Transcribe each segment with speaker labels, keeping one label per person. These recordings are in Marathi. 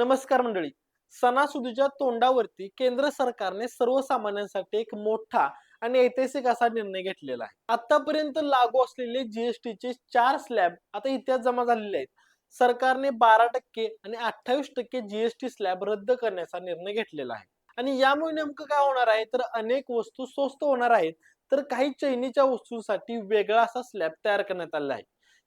Speaker 1: नमस्कार मंडळी. सणासुदीच्या तोंडावरती केंद्र सरकारने सर्वसामान्यांसाठी एक मोठा आणि ऐतिहासिक असा निर्णय घेतलेला आहे. आतापर्यंत लागू असलेले जीएसटीचे चार स्लॅब आता इतिहास जमा झालेले आहेत. सरकारने बारा टक्के आणि अठ्ठावीस टक्के जीएसटी स्लॅब रद्द करण्याचा निर्णय घेतलेला आहे. आणि यामुळे नेमकं काय होणार आहे? तर अनेक वस्तू स्वस्त होणार आहेत. तर काही चैनीच्या वस्तूंसाठी वेगळा असा स्लॅब तयार करण्यात आला आहे.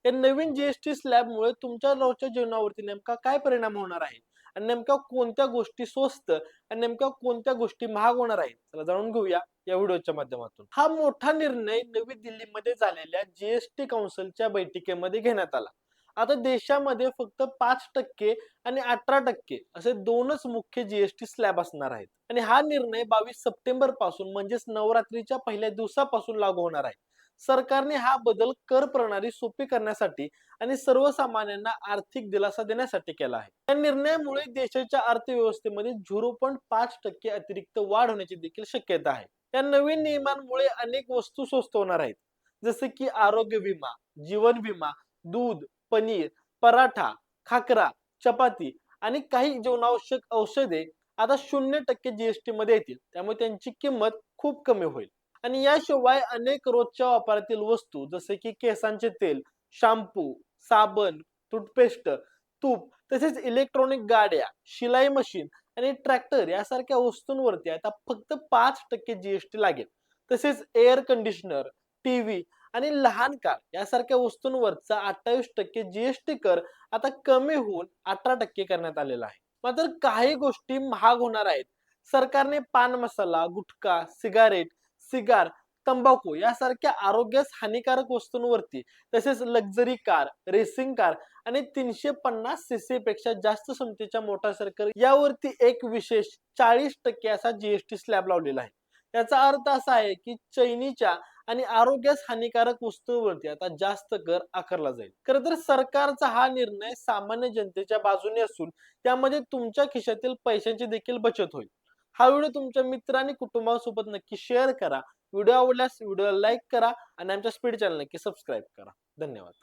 Speaker 1: या नवीन जीएसटी स्लॅबमुळे तुमच्या रोजच्या जीवनावरती नेमका काय परिणाम होणार आहे? आणि नेमक्या कोणत्या गोष्टी स्वस्त आणि नेमक्या कोणत्या गोष्टी महाग होणार आहेत? चला जाणून घेऊया या व्हिडिओच्या माध्यमातून. हा मोठा निर्णय नवी दिल्लीमध्ये झालेल्या जीएसटी काउन्सिलच्या बैठकीमध्ये घेण्यात आला. आता देशामध्ये फक्त पाच टक्के आणि अठरा टक्के असे दोनच मुख्य जीएसटी स्लॅब असणार आहेत. आणि हा निर्णय बावीस सप्टेंबरपासून म्हणजेच नवरात्रीच्या पहिल्या दिवसापासून लागू होणार आहे. सरकारने हा बदल कर प्रणाली सोपी करण्यासाठी आणि सर्वसामान्यांना आर्थिक दिलासा देण्यासाठी केला आहे. या निर्णयामुळे देशाच्या अर्थव्यवस्थेमध्ये झिरो पॉईंट पाच टक्के अतिरिक्त वाढ होण्याची देखील शक्यता आहे. या नवीन नियमांमुळे अनेक वस्तू स्वस्त होणार आहेत. जसे की आरोग्य विमा जीवन विमा दूध पनीर पराठा खाकरा चपाती आणि काही जीवनावश्यक औषधे आता शून्य टक्के जीएसटी मध्ये येतील. त्यामुळे त्यांची किंमत खूप कमी होईल. आणि याशिवाय अनेक रोजच्या वापरातील वस्तू जसे की केसांचे तेल शाम्पू साबण टूथपेस्ट तूप तसेच इलेक्ट्रॉनिक गाड्या शिलाई मशीन आणि ट्रॅक्टर यासारख्या वस्तूंवरती आता फक्त पाच टक्के जीएसटी लागेल. तसेच एअर कंडिशनर टीव्ही आणि लहान कार यासारख्या वस्तूंवरचा अठ्ठावीस टक्के जीएसटी कर आता कमी होऊन अठरा टक्के करण्यात आलेला आहे. मात्र काही गोष्टी महाग होणार आहेत. सरकारने पान मसाला गुटखा सिगारेट सिगार तंबाखू यासारख्या आरोग्यास हानिकारक वस्तूंवरती तसेच लक्झरी कार रेसिंग कार आणि तीनशे पन्नास सीसी पेक्षा जास्त क्षमतेच्या मोटारसायकल यावरती एक विशेष चाळीस टक्के असा जीएसटी स्लॅब लावलेला आहे. याचा अर्थ असा आहे की चैनीच्या आणि आरोग्यास हानिकारक वस्तूंवरती आता जास्त कर आकारला जाईल. खरं तर सरकारचा हा निर्णय सामान्य जनतेच्या बाजूने असून त्यामध्ये तुमच्या खिशातील पैशांची देखील बचत होईल. हा व्हिडिओ तुमच्या मित्र आणि कुटुंबासोबत नक्की शेअर करा. व्हिडिओ आवडल्यास व्हिडिओला लाईक करा आणि आमच्या स्पीड चॅनल नक्की सबस्क्राईब करा. धन्यवाद.